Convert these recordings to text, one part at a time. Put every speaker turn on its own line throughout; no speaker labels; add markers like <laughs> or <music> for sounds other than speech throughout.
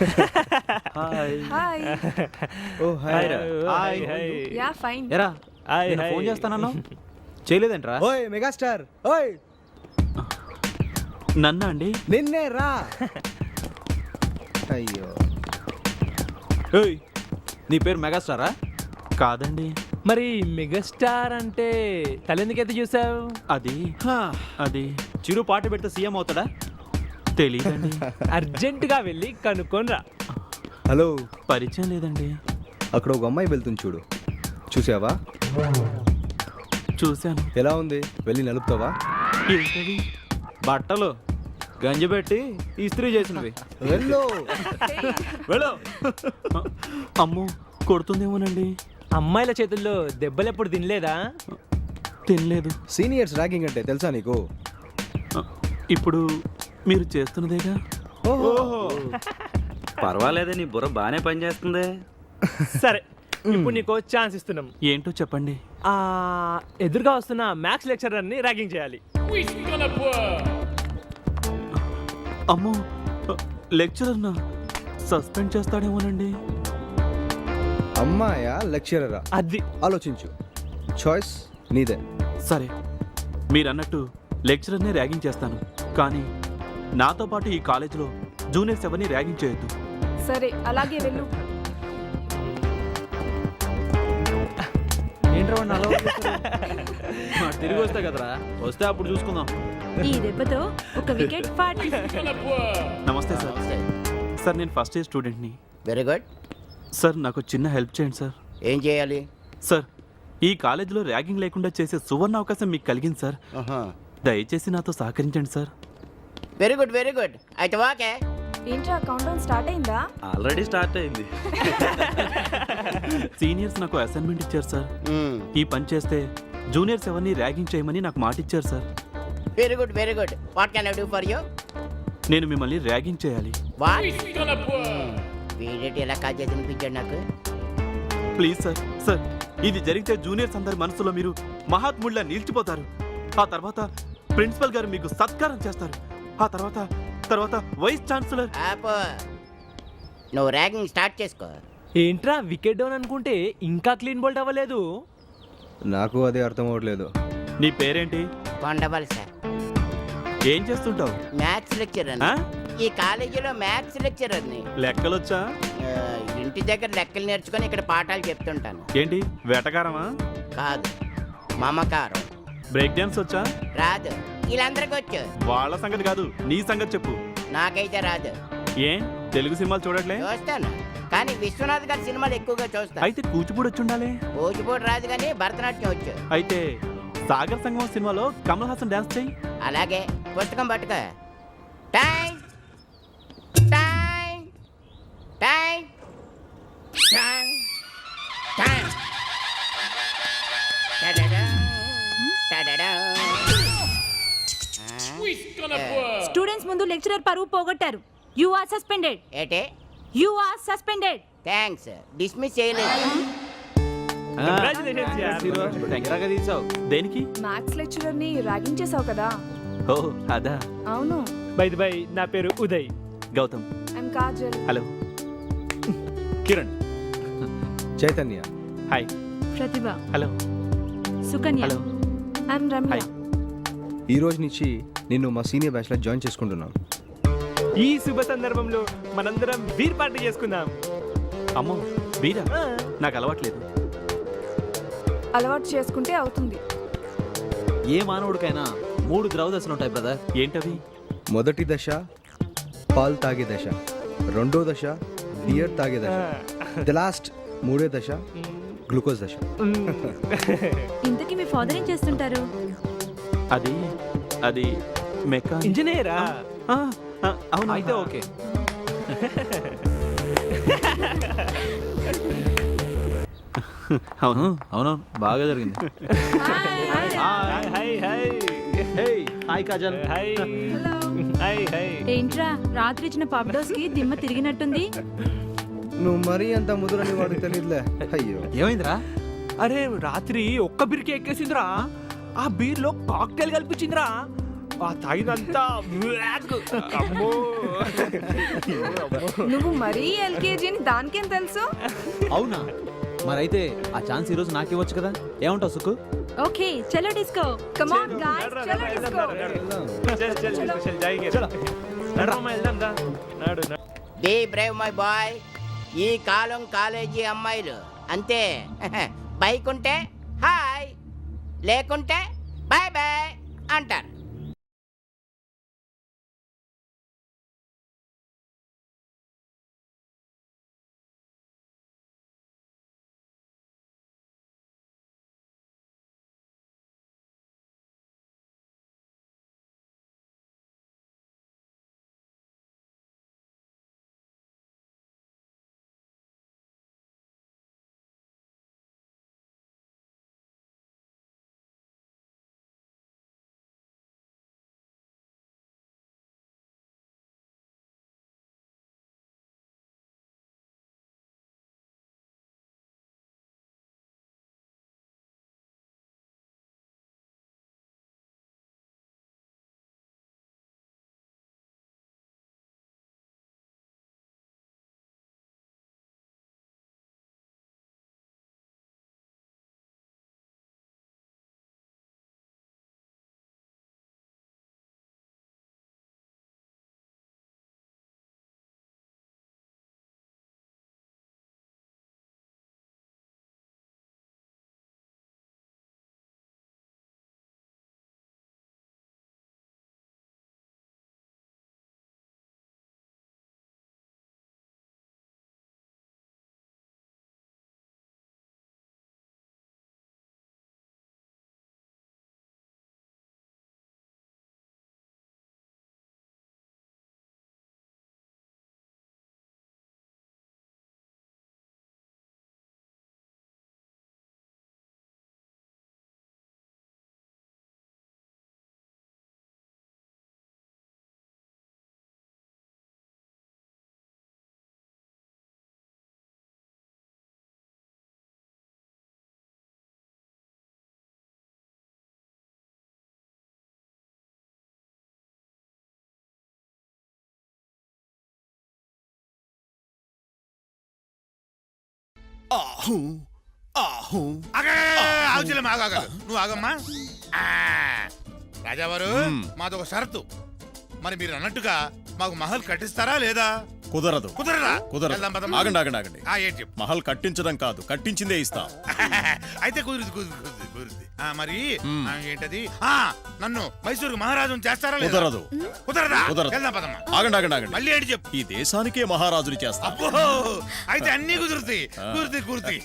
Hi
hi
ఓ hi రా
hi hi
yeah fine
ఎరా
hi
నేను
హాయ్
ఫోన్ చేస్తానన్నావు చేయలేదంట్రా
ఓయ్ మెగాస్టార్. ఓయ్.
నన్నా అండి?
నిన్నే రా. <laughs> అయ్యో.
ఏయ్ నీ పేరు మెగాస్టారా? కాదండి.
మరి మెగాస్టార్ అంటే తలెందుకైతే చూసావు?
అది. అది. చిరు పాట పెడితే సీఎం అవుతాడా? తెలీదండి.
అర్జెంట్గా వెళ్ళి కనుక్కోనరా.
హలో.
పరిచయం లేదండి.
అక్కడ ఒక అమ్మాయి వెళ్తుంది చూడు. చూసావా?
చూశాను.
ఎలా ఉంది? వెళ్ళి నలుపుతావా?
ఏంటది? బట్టలు గంజి పెట్టి ఇస్త్రీ చేసినవి.
వెళ్ళు.
వెళ్ళు. అమ్మో కొడుతుందేమోనండి.
అమ్మాయిల చేతుల్లో దెబ్బలు ఎప్పుడు తినలేదా?
తినలేదు.
సీనియర్స్ ర్యాగింగ్ అంటే తెలుసా నీకు?
ఇప్పుడు మీరు చేస్తున్నదేగా?
ఓహో.
పర్వాలేదే నీ బుర్ర బాగానే పనిచేస్తుంది.
సరే ఇప్పుడు నీకు ఛాన్స్ ఇస్తున్నాం.
ఏంటో చెప్పండి.
ఆ ఎదురుగా వస్తున్న మ్యాథ్స్ లెక్చరర్ని ర్యాగింగ్ చేయాలి.
అమ్మో లెక్చరర్నా? సస్పెండ్ చేస్తాడేమోనండి.
అమ్మాయా లెక్చరరా?
అది.
ఆలోచించు. చాయిస్ నీదే.
సరే మీరు అన్నట్టు లెక్చరర్నే ర్యాగింగ్ చేస్తాను. కానీ నాతో పాటు ఈ కాలేజీలో జూనియర్స్ ఎవరిని ర్యాగింగ్ చేయొద్దు
సరే అలాగే వెళ్ళు.
ఏంట్రా తిరిగి వస్తే కదరా. వస్తే అప్పుడు చూసుకుందాం.
ఈ దెబ్బతో ఒక వికెట్ పార్టీ
నమస్తే సార్. సార్ నేను ఫస్ట్ ఇయర్ స్టూడెంట్ని.
వెరీ గుడ్
సార్ నాకు చిన్న హెల్ప్ చేయండి సార్.
ఏం చేయాలి?
సార్ ఈ కాలేజీలో ర్యాగింగ్ లేకుండా చేసే సువర్ణ అవకాశం మీకు కలిగింది సార్. దయచేసి నాతో సహకరించండి sir.
Very good very good అయితే ఓకే
ఏంట్రా కౌంట్ డౌన్ స్టార్ట్ అయిందా?
ఆల్రెడీ స్టార్ట్ అయింది. <laughs>
సీనియర్స్ నాకు అసైన్మెంట్ ఇచ్చారు సార్ ఈ పని చేస్తే జూనియర్స్ ఎవరిని ర్యాగింగ్ చేయమని నాకు మాట ఇచ్చారు sir
very good very good what can I do for you
నేను మిమ్మల్ని ర్యాగింగ్ చేయాలి.
వీడేటి ఎలా కాల్ చేసి నాకు?
ప్లీజ్ సార్ సార్ ఇది జరిగితే జూనియర్స్ అందరి మనసులో మీరు మహాత్ముడిలా నిలిచిపోతారు. ఆ తర్వాత ప్రిన్సిపల్ గారు మీకు సత్కారం చేస్తారు. ఆ తర్వాత తర్వాత వైస్ ఛాన్సలర్.
ఆపు. నువ్వు ర్యాగింగ్ స్టార్ట్ చేసుకో.
ఏంట్రా వికెట్ డౌన్ అనుకుంటే ఇంకా క్లీన్ బోల్ట్ అవ్వలేదు?
నాకు అదే అర్థం అవ్వట్లేదు.
నీ పేరేంటి?
కొండవల్ సార్.
ఏం చేస్తుంటావు?
మ్యాథ్స్ లెక్చరర్
ఆ?
ఈ కాలేజీలో మ్యాథ్స్ లెక్చరర్ని
లెక్కలొచ్చా?
ఆ, ఇంటి దగ్గర లెక్కలు నేర్చుకొని ఇక్కడ పాఠాలు చెప్తుంటాను.
ఏంటి? వేటకారమా?
కాదు. మమకారం.
బ్రేక్ డాన్స్ వచ్చా
రాదు. వీళ్ళందరికీ వచ్చు
వాళ్ళ సంగతి కాదు నీ సంగతి చెప్పు.
నాకైతే రాదు.
ఏ? తెలుగు సినిమాలు చూడట్లే?
చూస్తాను. కానీ విశ్వనాథ్ గారి సినిమాలు ఎక్కువగా చూస్తాను.
అయితే కూచిపూడి వచ్చుండాలి?
భోజపూడి రాదు కానీ భరతనాట్యం వచ్చు.
అయితే సాగర్ సంగమం సినిమాలో కమల్ హాసన్ డాన్స్ చెయ్యి
అలాగే పుస్తకం పట్టుకో. టైం!
ముందు లెక్చరర్ పరువు పోగొట్టారు. యు ఆర్ సస్పెండెడ్
ఏటే?
You are suspended
thanks dismiss చేయలేదు.
Congratulations, yaar.
దగ్గరగా తీసావు? దేనికి?
మ్యాథ్స్ లెక్చరర్ని ర్యాగింగ్ చేసావు కదా.
ఓ అదా.
అవును.
బై బై నా పేరు Uday.
Gautham.
I'm Kajal
hello. Kiran.
Chaitanya.
Hi
Pratibha.
Hello.
Sukanya.
Hello.
I'm Ramya
hi
ఈ రోజు నుంచి నిన్ను మా సీనియర్ బ్యాచ్లో జాయిన్ చేసుకుంటున్నాను
ఈ శుభ సందర్భంలో మనందరం బీర్ పార్టీ చేసుకుందాం.
అమ్మో వీరా
ఆ,
నాకు అలవాట్లేదు
అలవాటు చేసుకుంటే అవుతుంది.
ఏ మానవుడికైనా మూడు ద్రవ దశలు ఉంటాయి బ్రదర్.
ఏంటవి?
మొదటి దశ పాలు తాగే దశ. రెండో దశ బియర్ తాగే దశ. ద లాస్ట్ మూడో దశ గ్లూకోజ్ దశ.
ఇంతకీ మీ ఫాదర్ ఏం చేస్తుంటారు?
అది అది మెకా
ఇంజనీరా
ఆ, ఆ, అవును?
అయితే ఓకే. <laughs>
అవును
అవును బాగా జరిగింది.
Hi hi hi
hey hi Kajal
hi hi hi
ఏంట్రా రాత్రి ఇచ్చిన పబ్ డోస్కి దిమ్మ తిరిగినట్టుంది?
నువ్వు మరీ అంత ముదురని వాడికి తెలియదులే. అయ్యో.
ఏమైందిరా?
అరే రాత్రి ఒక్క బీర్కి ఎక్కేసిందిరా ఆ బీర్లో కాక్టైల్ కల్పించిందిరా. ఆ తాగినంతా బ్లాక్. అమ్మో
నువ్వు మరీ ఎల్కేజీ అని దానికేం తెలుసు?
అవునా? మరైతే ఆ ఛాన్స్ ఈరోజు నాకు ఇవ్వచ్చు కదా? ఏమంటావు సుక్కు?
ఓకే చలో డిస్కో.
కమ్ ఆన్ గాయ్స్ చలో డిస్కో.
చల్ చల్ చల్. చల్ జాయిగే. నడమ్మ వెళ్దాం దా. నాడు నాడు.
బీ బ్రేవ్ మై బాయ్ ఈ కాలం కాలేజీ అమ్మాయిలు. అంతే. <laughs> బైక్ ఉంటే హాయ్. లేకుంటే బాయ్ బాయ్ అంటారు.
ఆగుచెల్లమ్మ, ఆగు, ఆగు. నువ్వు ఆగమ్మా. రాజావారు మాదొక షరతు. మరి మీరు అన్నట్టుగా మాకు మహల్ కట్టిస్తారా లేదా?
కుదరదు.
కుదరదా?
కుదరదు. ఆగండి ఆగండి ఆగండి.
ఆ, ఏంటి చెప్పు
మహల్ కట్టించడం కాదు కట్టించిందే ఇస్తాం. <laughs>
అయితే కుదురుది కుదురుది. కుదురుది ఆ, మరి. ఆ, ఏంటది? ఆ నన్ను మైసూరు మహారాజును చేస్తారా లేదా?
కుదరదు
కుదరదా
కుదరదు.
వెళ్దాం పదమ్మా.
ఆగండి ఆగండి ఆగండి.
మళ్ళీ ఏంటి చెప్పు.
ఈ దేశానికే మహారాజుని చేస్తాం
అబ్బో! అయితే అన్ని కుదురుతాయి. కుదురుతాయి కుదురుతాయి.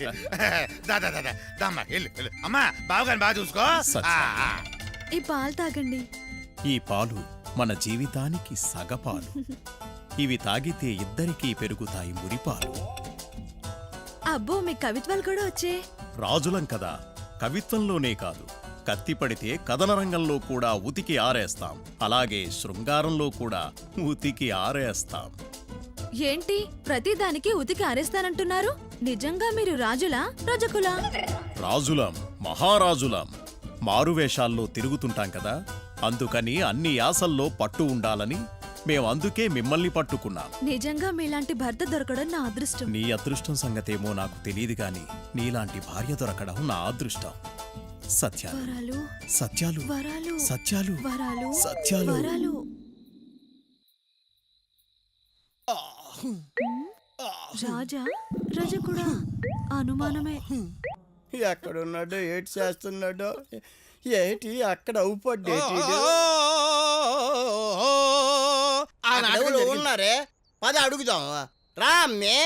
దా దా దా దా. దామ్మా వెళ్ళు వెళ్ళు. అమ్మా బావగారిని బాగా చూసుకో.
సత్యం.
ఆ, ఆ.
ఈ పాలు తాగండి.
ఈ పాలు మన జీవితానికి సగపాలు. ఇవి తాగితే ఇద్దరికీ పెరుగుతాయి మురిపాలు.
అబ్బో మీ కవిత్వాలు కూడా వచ్చే
రాజులం కదా. కవిత్వంలోనే కాదు కత్తి పడితే కథన రంగంలో కూడా ఉతికి ఆరేస్తాం. అలాగే శృంగారంలో కూడా ఉతికి ఆరేస్తాం.
ఏంటి? ప్రతి దానికి ఉతికి ఆరేస్తానంటున్నారు? నిజంగా మీరు రాజులా? రజకులా?
రాజులం మహారాజులం. మారువేషాల్లో తిరుగుతుంటాం కదా? అందుకని అన్ని యాసల్లో పట్టు ఉండాలని మేం అందుకే మిమ్మల్ని పట్టుకున్నాం.
నిజంగా మీలాంటి భర్త దొరకడం నా అదృష్టం.
నీ అదృష్టం సంగతేమో నాకు తెలియదు గాని నీలాంటి భార్య దొరకడం నా అదృష్టం. సత్యాలు.
వరాలు.
సత్యాలు.
వరాలు.
సత్యాలు.
వరాలు.
సత్యాలు.
వరాలు. రాజా రజకుడా అనుమానమే.
ఎక్కడున్నాడో ఏటి చేస్తున్నాడో ఏటి అక్కడ అవుపడ్డేటి ఉన్నారే? పద అడుగుదాం. రా అమ్మే.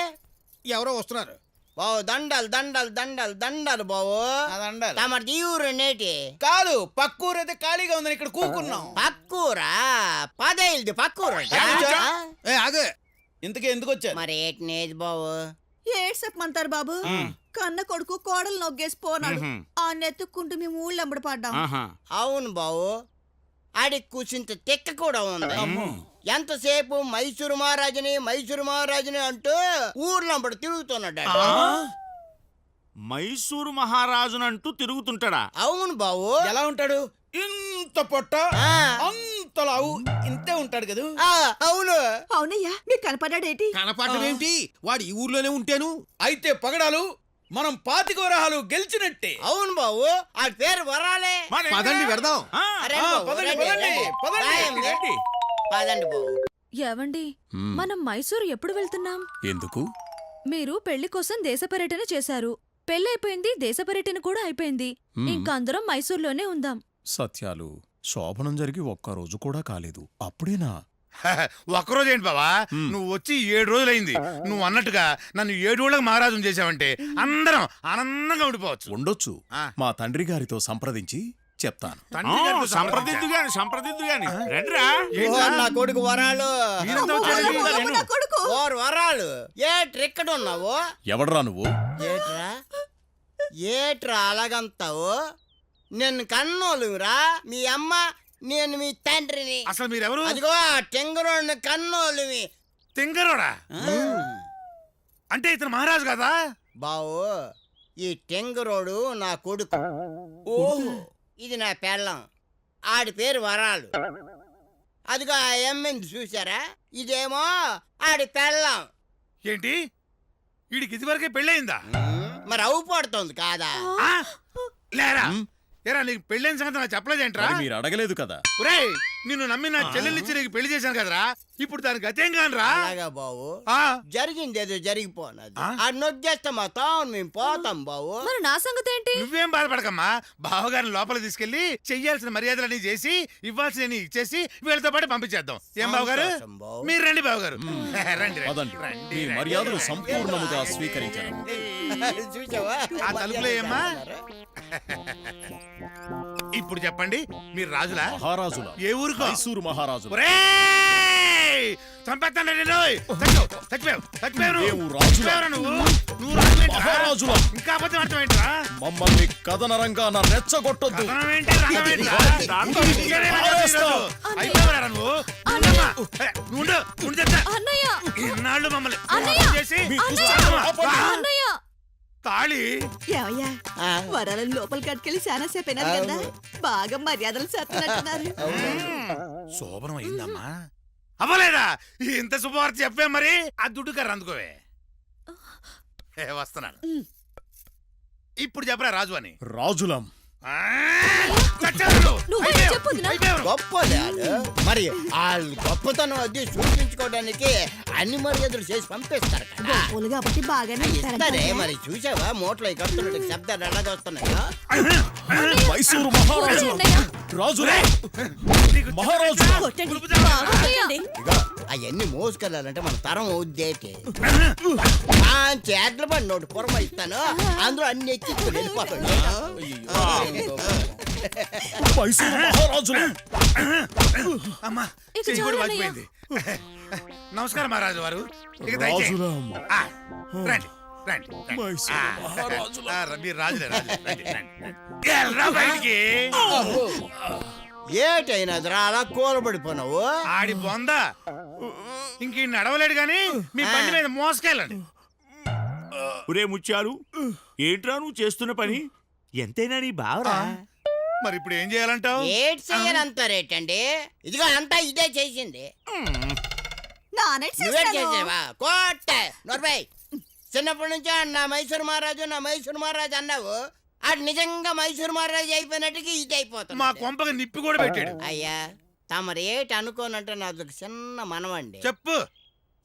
ఎవరో వస్తున్నారు.
బావు దండాలు దండాలు దండాలు దండాలు బావు.
దండాలు.
తమ తీయూరు నేటి.
కాదు పక్కూరైతే ఖాళీగా ఉందని ఇక్కడ కూకున్నాం.
పక్కూరా? పదేళ్ళది పక్కూరు
ఏ ఆగు. ఇంతకీ ఎందుకు వచ్చారు?
మరి ఏటి నేది బావు?
ఏడ్ చెప్పమంటారు బాబు కన్న కొడుకు కోడలు నొగ్గేసి పోనాడు. ఆ నెత్తుక్కుంటూ మేము ఊళ్ళో పడ్డాం.
అవును బావు. ఆడికి కూర్చుంత తెక్క కూడా ఉంది. ఎంతసేపు మైసూరు మహారాజుని మైసూరు మహారాజుని అంటూ ఊర్లంబడి తిరుగుతున్నాడు.
మైసూరు మహారాజునంటూ తిరుగుతుంటాడా?
అవును బావు.
ఎలా ఉంటాడు? ఇంత పొట్ట. అంత
ఇంత లావు ఇంతే ఉంటాడు కదా?
ఆ, అవును.
అవునయ్యా మీకు కనపడ్డాడేటి?
కనపడటం ఏంటి వాడు ఈ ఊర్లోనే ఉంటాను అయితే పగడాలు మనం పాతిక వరహాలు గెలిచినట్టే.
అవును బాబు ఆ పేరు వరాలే.
పదండి పెడదాం పదండి, పదండి. పదండి.
పదండి బాబు.
ఏవండి మనం మైసూరు ఎప్పుడు వెళ్తున్నాం?
ఎందుకు?
మీరు పెళ్ళి కోసం దేశ పర్యటన చేశారు. పెళ్ళైపోయింది దేశ పర్యటన కూడా అయిపోయింది. ఇంకా అందరం మైసూర్లోనే ఉందాం.
సత్యాలు శోభనం జరిగి ఒక్క రోజు కూడా కాలేదు. అప్పుడేనా?
ఒక్కరోజు ఏంటి బావా. నువ్వు వచ్చి ఏడు రోజులైంది. నువ్వు అన్నట్టుగా నన్ను ఏడు రోజులకు మహారాజుని చేసావంటే అందరం ఆనందంగా ఉండిపోవచ్చు.
ఉండొచ్చు.
ఆ.
మా తండ్రి గారితో సంప్రదించి చెప్తాను.
తండ్రి గారితో
సంప్రదిద్దు గాని సంప్రదిద్దు గాని రండిరా.
ఓ, నా కొడుకు వరాలు.
మీరంతా వచ్చారండి?
అమ్మో, నా కొడుకు.
ఓర్ వరాలు. ఏట్రా ఇక్కడ ఉన్నావు?
ఎవడరా నువ్వు?
ఏట్రా? ఏట్రా అలాగంతావు? నిన్ను కన్నోలురా మీ అమ్మ నేను మీ తండ్రిని.
అసలు మీరెవరు?
అదిగో ఆ టెంగురోడ్ని కన్నోలువి
తింగరోడా అంటే ఇతను మహారాజు కదా?
బావు ఈ టెంగురోడు నా కొడుకు. ఓహో. ఇది నా పెళ్ళం. ఆడి పేరు వరాలు. అదిగో ఆ ఎమ్మెంది చూసారా ఇదేమో ఆడి పెళ్ళం.
ఏంటి? వీడికి ఇదివరకే పెళ్ళయిందా?
మరి అవు పడుతుంది కాదా?
లేరా. ఏరా నీకు పెళ్ళైన సంగతి నాకు చెప్పలేదేంట్రా?
మరి మీరు అడగలేదు కదా.
ఒరేయ్ నిన్ను నమ్మి నా చెల్లెలిచ్చి నీకు పెళ్ళి చేశాను కదరా? ఇప్పుడు దానికి గతేం కానరా?
అలాగా బావు
ఆ,
జరిగింది ఏదో జరిగిపోనది.
ఆ?
నొగ్గేస్తే మా తాను మేము పోతాం బావు
మరి నా సంగతి ఏంటి?
నువ్వేం బాధపడకమ్మా. బావగారిని లోపల తీసుకెళ్ళి చెయ్యాల్సిన మర్యాదలన్నీ చేసి ఇవ్వాల్సిన ఇచ్చేసి వీళ్ళతో పాటు పంపించేద్దాం. ఏం బావగారు?
సంతోషం బావు.
మీరు రండి బావగారు. రండి రండి, రండి,
మీ
రండి.
మర్యాదలు సంపూర్ణముగా స్వీకరించను
చూసావా
ఆ తలుపులో ఏమ్మా? ఇప్పుడు చెప్పండి మీరు రాజులా
మహారాజుల
ఏ ఊరుకో
మైసూరు మహారాజుల
ఒరేయ్! చంపేస్తాను రే నువ్వు. చచ్చావు, చచ్చిపోయావు, చచ్చిపోయావు నువ్వు.
మేము రాజులం.
చచ్చిపోయావురా నువ్వు. నువ్వు రాజువేంట్రా?
మహారాజులం.
ఇంకా అబద్ధం?
మమ్మల్ని కథన రంగాన రెచ్చగొట్టొద్దు
కథనం ఏంటి, రథం ఏంట్రా?
దాంతో
ఇంకేనే రాజు
పారేస్తాం.
ఈరోజు. అయిపోయావురా నువ్వు. ఉండమ్మా. ఏ, నువ్వు ఉండు, ఉండు చెప్తా.
అన్నయ్య
ఇన్నాళ్ళు మమ్మల్ని
అన్నయ్య!
చేసి. అన్నయ్య తాళి.
ఏమయ్యా?
ఆ.
వరాలను లోపలికి కట్టుకెళ్ళి చాలా సేపు అయినారు కదా. బాగా మర్యాదలు చేస్తున్నట్టున్నారు. <laughs>
శోభనం అయిందమ్మా. అవ్వలేదా? ఇంత శుభవార్త చెప్పే మరి. ఆ దుడ్డు కర్ర అందుకోవే. ఏ, వస్తున్నాను. ఇప్పుడు చెప్పరా రాజు అని.
రాజులం.
ఆ, నువ్వు. అయిపోయావు.
చెప్పు వదినా.
అయిపోయావు.
గొప్పలే ఆడు. మరి వాళ్ళు గొప్పతనం అది చూపించుకోవడానికి అన్ని మర్యాదలు చేసి పంపిస్తారు కదా.
గొప్పలు కాబట్టి బాగానే
ఇస్తారే. మరి? చూసావా? మూటలో కడుతున్నట్టు శబ్దాలు ఎలాగొస్తున్నాయో
మైసూరు మహారాజు. రాజులే. మహారాజు.
అవన్నీ మోసుకెళ్ళాలంటే మన తరం ఉద్దేటి చేట్ల పడి నోటి పురమ ఇస్తాను. అందరూ అన్ని ఎక్కి వెళ్ళిపోతాడు.
మైసూరు మహారాజులే.
అమ్మా
ఇక
చెయ్యి కూడా
చాలు
వాచిపోయింది. నమస్కారం మహారాజు వారు. ఇక దయచేయండి.
రాజులం
ఆ, రండి రండి రండి.
మైసూరు
ఆ,
మహారాజులం.
ఆ, మీరు రాజులే రాజులే రండి రండి. ఎల్రా బయటికి.
ఏటైనదిరా అలా కూలబడిపోయినావు
ఆడి బొంద. ఇంక నడవలేడు గాని మీ బండి మీద మోసుకెళ్ళండి.
ఒరే ముత్యాలు ఏంట్రా నువ్వు చేస్తున్న పని? ఎంతైనా నీ బావరా?
మరి ఇప్పుడు ఏం చేయాలంటావు?
ఏటి చెయ్యనంటారేటండి ఇదిగో అంతా ఇదే చేసింది.
నానైట్
నువ్వే
చేస్తాను.
చేసావా? కోట నోర్బై చిన్నప్పటి నుంచి ఆడు నా మైసూరు మహారాజు నా మైసూరు మహారాజు అన్నావు. ఆడు నిజంగా మైసూరు మహారాజు అయిపోయినట్టుగా ఇది అయిపోతుంది.
మా కొంపకి నిప్పి కూడా పెట్టాడు.
అయ్యా తమరు ఏటి అనుకోనంటే నాది ఒక చిన్న మనవండి.
చెప్పు.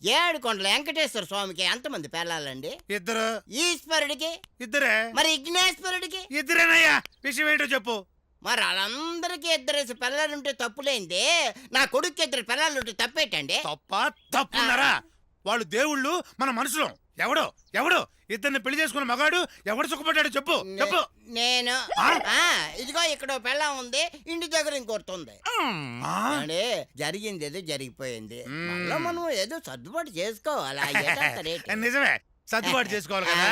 ఏడు కొండల వెంకటేశ్వర స్వామికి ఎంతమంది పెళ్ళాలండి
ఇద్దరు.
ఈశ్వరుడికి?
ఇద్దరే.
మరి విఘ్నేశ్వరుడికి?
ఇద్దరేనయ్యా. విషయం ఏంటో చెప్పు.
మరి వాళ్ళందరికీ ఇద్దరేసి పిల్లలుంటే తప్పులేంది? నా కొడుకు ఇద్దరు పిల్లలుంటే తప్పేటండి?
తప్ప? తప్పున్నారా? వాళ్ళు దేవుళ్ళు మన మనుషులం ఎవడో? ఎవడో? ఇద్దరిని పెళ్ళి చేసుకున్న మగాడు ఎవడు సుఖపడ్డాడు చెప్పు. చెప్పు.
నేను.
ఆ?
ఇదిగో ఇక్కడ ఓ పెళ్ళం ఉంది. ఇంటి దగ్గర ఇంకొస్తుంది
ఆ?
అంటే జరిగింది ఏదో జరిగిపోయింది.
మ్మ్.
మళ్ళా మనం ఏదో సర్దుబాటు చేసుకోవాలా?
నిజమే. సర్దుబాటు చేసుకోవాలి కదా.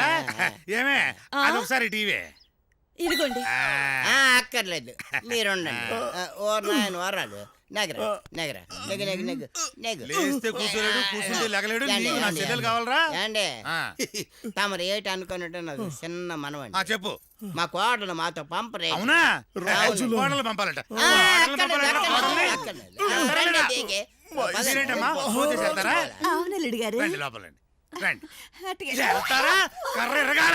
ఏమే? అదొకసారి టీవీ.
ఇదిగోండి.
ఆ, అక్కర్లేదు. మీరుండండి. ఆ, ఓ నాయన వరాలు. నెగర నెగర. నెగ నెగ నెగ నెగ.
లేస్తే కూర్చోలేడు కూర్చుంటే లెగలేడు
ఏండి,
నీకు నా
ఏండి,
చెల్లెలు
ఏండి.
కావాలరా?
ఏండి
ఆ.
తమరు ఏటి అనుకున్నట్టు నాకు చిన్న
ఆ,
మనవండి
చెప్పు.
మా కోడలు మాతో పంపరే.
అవునా?
రాజులు.
కోడలు పంపాలట.
ఆ,
కోడలు
అక్కర్లేదు,
పంపాలట, కోడల్ని?
అక్కర్లేదు, అక్కర్లేదు. రండి, దిగి.
మీరేంటమ్మా ఫోన్ చేసేస్తారా
అవును అల్లుడు గారు
రండి లోపలండి రండి.
అటుగా.
చేస్తారా? కర్ర ఎరగాల?